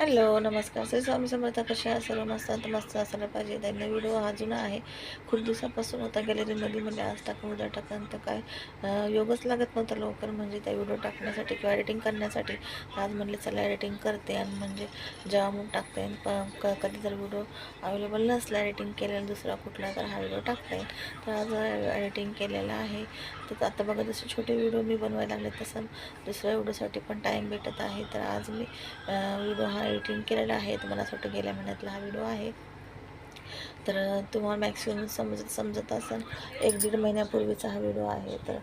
Hello नमस्कार. श्री स्वामी समर्थ कशा सर्व मस्त तर मस्त असायला पाहिजे. त्यांनी व्हिडिओ हा जुना आहे. खूप दिवसापासून होता गॅलरीमध्ये म्हणजे आज टाका उद्या टाकन तर काय योगच लागत नव्हतं लवकर म्हणजे त्या व्हिडिओ टाकण्यासाठी किंवा एडिटिंग करण्यासाठी. आज म्हणले चला एडिटिंग करते आणि म्हणजे जेव्हा मग टाकता येईल प क कधी जर व्हिडिओ अवेलेबल नसला एडिटिंग केलेला दुसरा कुठला तर हा व्हिडिओ टाकता. येईल तर आज एडिटिंग केलेला आहे. तर आता बघा जसे छोटे व्हिडिओ मी बनवायला लागले तसं दुसऱ्या व्हिडिओसाठी पण टाईम भेटत आहे. तर आज मी व्हिडिओ हा एडिटिंग केलेला आहे. तुम्हाला असं वाटतं गेल्या महिन्यातला हा व्हिडिओ आहे? तर तुम्हाला मॅक्सिमम समजत समजत असेल एक दीड महिन्यापूर्वीचा हा व्हिडिओ आहे. तर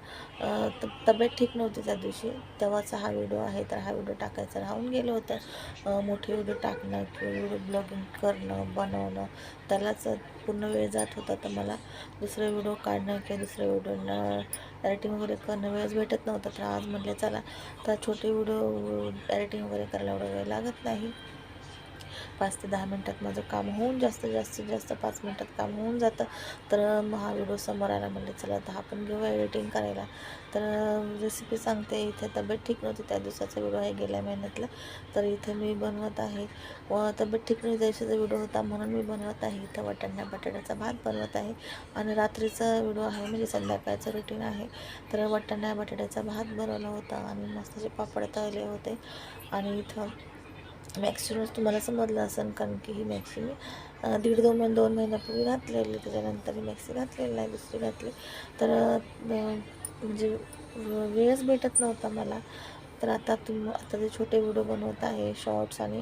त तब्येत ठीक नव्हती त्या दिवशी. तेव्हाचा हा व्हिडिओ आहे तर हा व्हिडिओ टाकायचा राहून गेलं होतं. मोठे व्हिडिओ टाकणं किंवा व्हिडिओ ब्लॉगिंग करणं बनवणं त्यालाच पूर्ण वेळ जात होता. तर मला दुसरे व्हिडिओ काढणं किंवा दुसरं व्हिडिओ एडिटिंग वगैरे करणं वेळच भेटत नव्हता. तर आज म्हटलं चला तर छोटे व्हिडिओ एडिटिंग वगैरे करायला एवढा वेळ लागत नाही. पाच ते दहा मिनटात माझं काम होऊन जास्तीत जास्तीत जास्त पाच मिनटात काम होऊन जातं. तर मग हा व्हिडिओ समोर आला म्हणजे चला दहा पण घेऊया एडिटिंग करायला. तर रेसिपी सांगते इथे तब्येत ठीक नव्हती त्या दिवसाचा व्हिडिओ आहे गेल्या महिन्यातला. तर इथे मी बनवत आहे. व तब्येत ठीक नव्हती त्या व्हिडिओ होता म्हणून मी बनवत आहे. इथं वाटाणा बटाट्याचा भात बनवत आहे. आणि रात्रीचा व्हिडिओ आहे म्हणजे संध्याकाळचं रुटीन आहे. तर वाटाणा बटाट्याचा भात बनवला होता. आणि मस्त पापड तळले होते. आणि इथं मॅक्सिमच तुम्हाला समजलं असेल कारण की ही मॅक्सी मी दीड दोन महिने दोन महिन्यापूर्वी घातलेली त्याच्यानंतर ही मॅक्सी घातलेली नाही दुसरी घातली. तर म्हणजे वेळच भेटत नव्हता मला. तर आता तुम आता ते छोटे व्हिडिओ बनवत आहे शॉर्ट्स आणि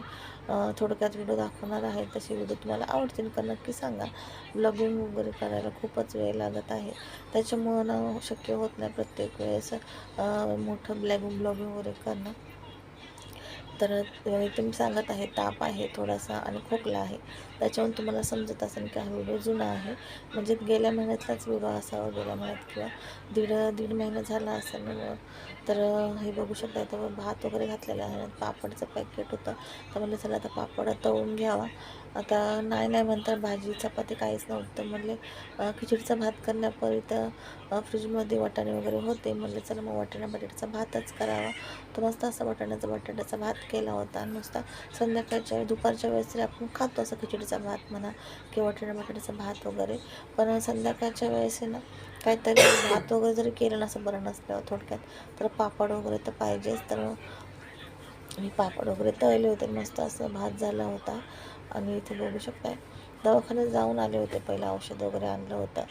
थोडक्यात व्हिडिओ दाखवणार आहे तसे व्हिडिओ तुम्हाला आवडतील का नक्की सांगा. ब्लॉगिंग वगैरे करायला खूपच वेळ लागत आहे. त्याच्यामुळं ना शक्य होत नाही प्रत्येक वेळेस मोठं ब्लॅगिंग ब्लॉगिंग वगैरे करणं. तर तुम्ही सांगत आहे ताप आहे थोडासा आणि खोकला आहे. त्याच्यावरून तुम्हाला समजत असेल की हा व्हिडिओ जुना आहे. म्हणजे गेल्या महिन्यातलाच व्हिडिओ असावा गेल्या महिन्यात किंवा दीड दीड महिना झाला असेल ना तर हे बघू शकता तर भात वगैरे घातलेला आहे पापडचं पॅकेट होतं. तर म्हणजे चला आता पापड तळून घ्यावा. आता नाही नाही म्हणतात भाजी चपाती काहीच नव्हतं. म्हणले खिचडीचा भात करण्यापर्यंत फ्रीजमध्ये वाटाणे वगैरे होते. म्हणले चला मग वाटाणा बटाट्याचा भातच करावा. तर मस्त असा वाटाण्याचा बटाट्याचा भात केला होता. आणि नुसता संध्याकाळच्या दुपारच्या वेळेस तरी आपण खातो असं खिचडीचा भात म्हणा किंवा वाटाणा बटाट्याचा भात वगैरे. पण संध्याकाळच्या वेळेस आहे ना काहीतरी भात वगैरे जरी केलं ना असं बरं नसलं थोडक्यात तर पापड वगैरे तर पाहिजेच. तर मी पापड वगैरे तळले होते. मस्त असं भात झाला होता. आणि इथे बघू शकताय दवाखान्यात जाऊन आले होते. पहिलं औषध वगैरे आणलं होतं.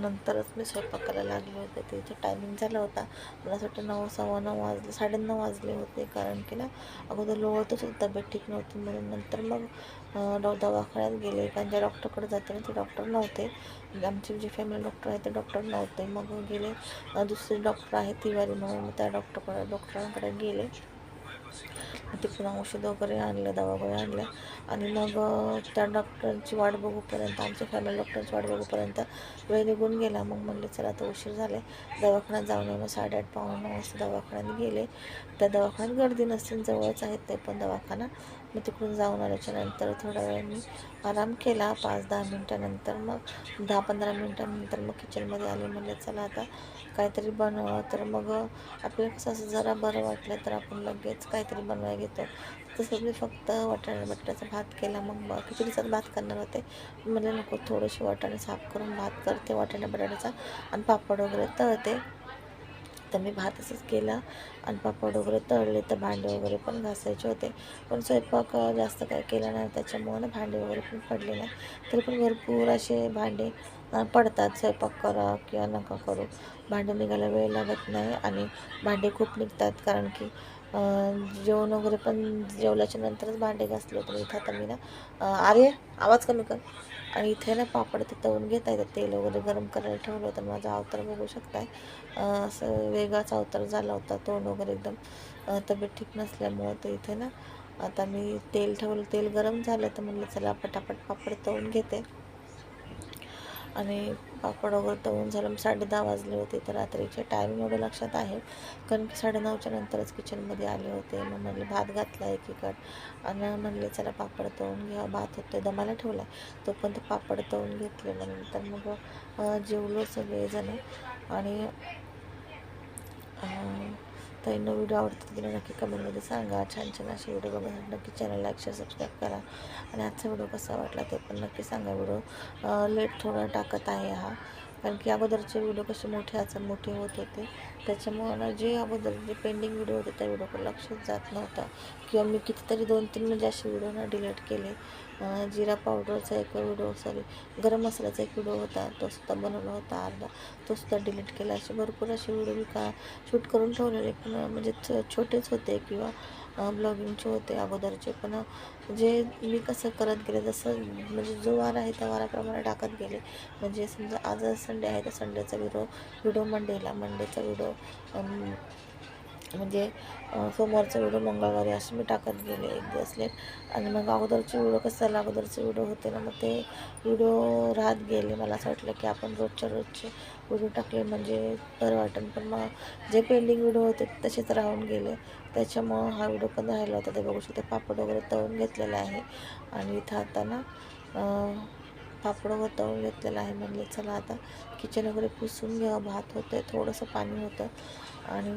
नंतरच मी स्वयंपाकाला लागले होते. तिथे टायमिंग झाला होता. मला असं वाटतं नऊ सव्वा नऊ वाजले साडेनऊ वाजले होते. कारण की ना अगोदर लोळतच होती तब्येत ठीक नव्हती. म्हणून नंतर मग डॉ दवाखान्यात गेले. कारण ज्या डॉक्टरकडे जाते ना ते डॉक्टर नव्हते. आमचे जे फॅमिली डॉक्टर आहेत ते डॉक्टर नव्हते. मग गेले दुसरे डॉक्टर आहेत तिवारी म्हणून. मग त्या डॉक्टरकडे डॉक्टरांकडे गेले. तिकडून औषध वगैरे आणलं दवा आणलं आणल्या. आणि मग त्या डॉक्टरांची वाट बघूपर्यंत आमच्या फॅमिली डॉक्टरांची वाट बघूपर्यंत वेळ निघून गेला. मग म्हणले चला आता उशीर झाले दवाखान्यात जाऊन मग साडेआठ पावणे नऊ वाजता दवाखान्यात गेले. त्या दवाखान्यात गर्दी नसतील जवळच आहेत ते पण दवाखाना. मग तिकडून जाऊन आल्याच्यानंतर थोडा वेळ मी आराम केला पाच दहा मिनटानंतर मग दहा पंधरा मिनटानंतर मग किचनमध्ये आले म्हणजे चला आता काहीतरी बनवा. तर मग आपल्याला कसं असं जरा बरं वाटलं तर आपण लगेच काहीतरी बनवायला घेतो. तसं मी फक्त वाटाणा बटाट्याचा भात केला. मग खिचडीचाच भात करणार होते. मला नको थोडेसे वाटाणे साफ करून भात करते वाटाणा बटाट्याचा आणि पापड वगैरे तळते. तर मी भात असंच केला. आणि पापड वगैरे तळले तर भांडे वगैरे पण घासायचे होते. पण स्वयंपाक जास्त काय केला नाही. त्याच्यामुळं ना भांडे वगैरे पण पडले नाही. तरी पण भरपूर असे भांडे पडतात. स्वयंपाक करा किंवा नका करू. भांडे निघायला वेळ लागत नाही आणि भांडे खूप निघतात. कारण की जेवण वगैरे पण जेवल्याच्या नंतरच भांडे घासले होते. इथं आता मी ना अरे आवाज कमी कर. आणि इथे ना पापड ते तळून घेता येतात. तेल वगैरे गरम करायला ठेवलं होतं. माझा अवतार बघू शकताय. असं वेगळाच अवतार झाला होता. तोंड वगैरे एकदम तब्येत ठीक नसल्यामुळं तर इथे ना आता मी तेल ठेवलं. तेल गरम झालं तर म्हणलं चला पटापट पापड तळून घेते. आणि पापड वगैरे तळून झालं. मग साडे दहा वाजले होते तर रात्रीचे टायमिंग एवढं लक्षात आहे. कारण की साडे नऊच्या नंतरच किचनमध्ये आले होते. मग म्हणले भात घातला एकीकड. आणि म्हणले चला पापड तळून घ्या भात होते दमाला ठेवला तो पण ते पापड तळून घेतले मग नंतर मग जेवलो सगळेजण. आणि ताईंना व्हिडिओ आवडतात की नाही नक्की कमेंटमध्ये सांगा. छान छान असे व्हिडिओ बघण्यासाठी नक्की चॅनल लाईक शेअर सबस्क्राईब करा. आणि आजचा व्हिडिओ कसा वाटला ते पण नक्की सांगा व्हिडिओ. लेट थोडा टाकत आहे हा. कारण की अगोदरचे व्हिडिओ कसे मोठे आज मोठे होत होते. त्याच्यामुळं ना जे अगोदर जे पेंडिंग व्हिडिओ होते त्या व्हिडिओकडे लक्षच जात नव्हतं. किंवा मी कितीतरी दोन तीन म्हणजे असे व्हिडिओ ना डिलीट केले. जिरा पावडरचा एक व्हिडिओ सॉरी गरम मसाल्याचा एक व्हिडिओ होता. तो सुद्धा बनवला होता अर्धा. तो सुद्धा डिलीट केला. असे भरपूर असे व्हिडिओ मी का शूट करून ठेवलेले पण म्हणजे छोटेच होते किंवा ब्लॉगिंगचे होते अगोदरचे. पण जे मी कसं करत गेले जसं म्हणजे जो वार आहे त्या वाराप्रमाणे टाकत गेले. म्हणजे समजा आज संडे आहे तर संडेचा व्हिडिओ व्हिडिओ मंडेला. मंडेचा व्हिडिओ म्हणजे सोमवारचं सोमवारचा व्हिडिओ मंगळवारी असे मी टाकत गेले एक दिवस लेट. आणि मग अगोदरचे व्हिडिओ कसं झालं अगोदरचे व्हिडिओ होते ना मग ते व्हिडिओ राहत गेले. मला असं वाटलं की आपण रोजच्या रोजचे व्हिडिओ टाकले म्हणजे बरं वाटेल. पण मग जे पेंडिंग व्हिडिओ होते तसेच राहून गेले. त्याच्यामुळं हा व्हिडिओ पण राहिला होता. ते बघू शकते पापड वगैरे तळून घेतलेला आहे. आणि इथं आता ना पापड वगैरे तळून घेतलेलं आहे. म्हणले चला आता किचन वगैरे पुसून घ्यावं. भात होतं थोडंसं पाणी होतं. आणि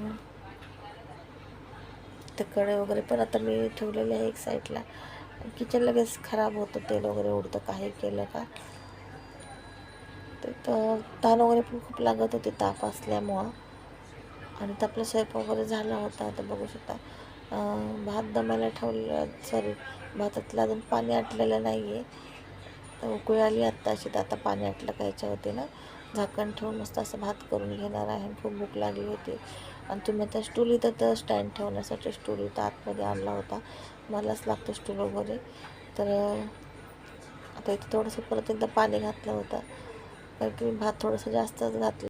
तर कढई वगैरे पण आता मी ठेवलेले आहे एक साईडला. किचन लगेच खराब होतं तेल वगैरे उडतं काही केलं का? ते तर ताण वगैरे पण खूप लागत होते ताप असल्यामुळं. आणि तर आपला स्वयंपाक वगैरे झाला होता आता बघू शकता. भात दमायला ठेवलेला सॉरी भातातलं अजून पाणी आटलेलं नाही आहे तर उकळी आली आत्ता अशी तर आता पाणी आटलं का याच्यावरती ना? झाकण ठेवून मस्त असं भात करून घेणार आहे खूप भूक लागली होती. आणि तुम्ही आता स्टूल इथं तर स्टँड ठेवण्यासाठी स्टूल इथं आतमध्ये आणला होता. मलाच लागतं स्टूल वगैरे. तर आता इथं थोडंसं परत एकदा पाणी घातलं होतं. कारण तुम्ही भात थोडंसं जास्तच घातलं.